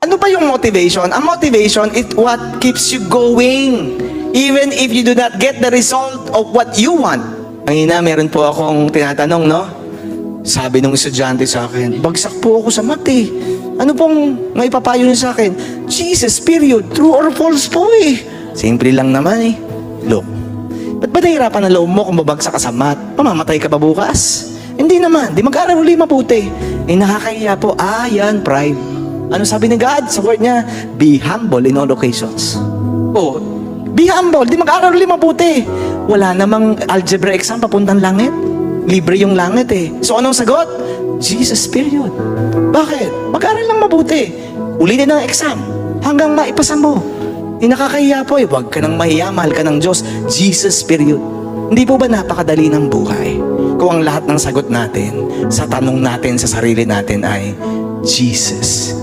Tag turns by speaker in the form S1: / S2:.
S1: Ano ba yung motivation? Ang motivation is what keeps you going. Even if you do not get the result of what you want. Ang ina, meron po akong tinatanong, no? Sabi ng estudyante sa akin, bagsak po ako sa mati. Ano pong maipapayo niyo sa akin? Jesus, period. True or false po eh. Simple lang naman eh. Look, ba't ba nahihirapan ang loob mo kung babagsak ka sa mat? Mamamatay ka ba bukas? Hindi naman. Di mag-aaral uli mabuti. Eh, nakakahiya po. Ah, yan, pride. Ano sabi ni God sa word niya? Be humble in all occasions. Oh, be humble. Di mag-aaral ulit mabuti. Wala namang algebra exam papuntang langit. Libre yung langit eh. So anong sagot? Jesus, period. Bakit? Mag-aaral lang mabuti. Ulitin ang exam hanggang maipasa mo. Eh, nakakahiya po eh. Huwag ka nang mahiya, mahal ka ng Diyos. Jesus, period. Hindi po ba napakadali ng buhay? Kung ang lahat ng sagot natin sa tanong natin sa sarili natin ay Jesus,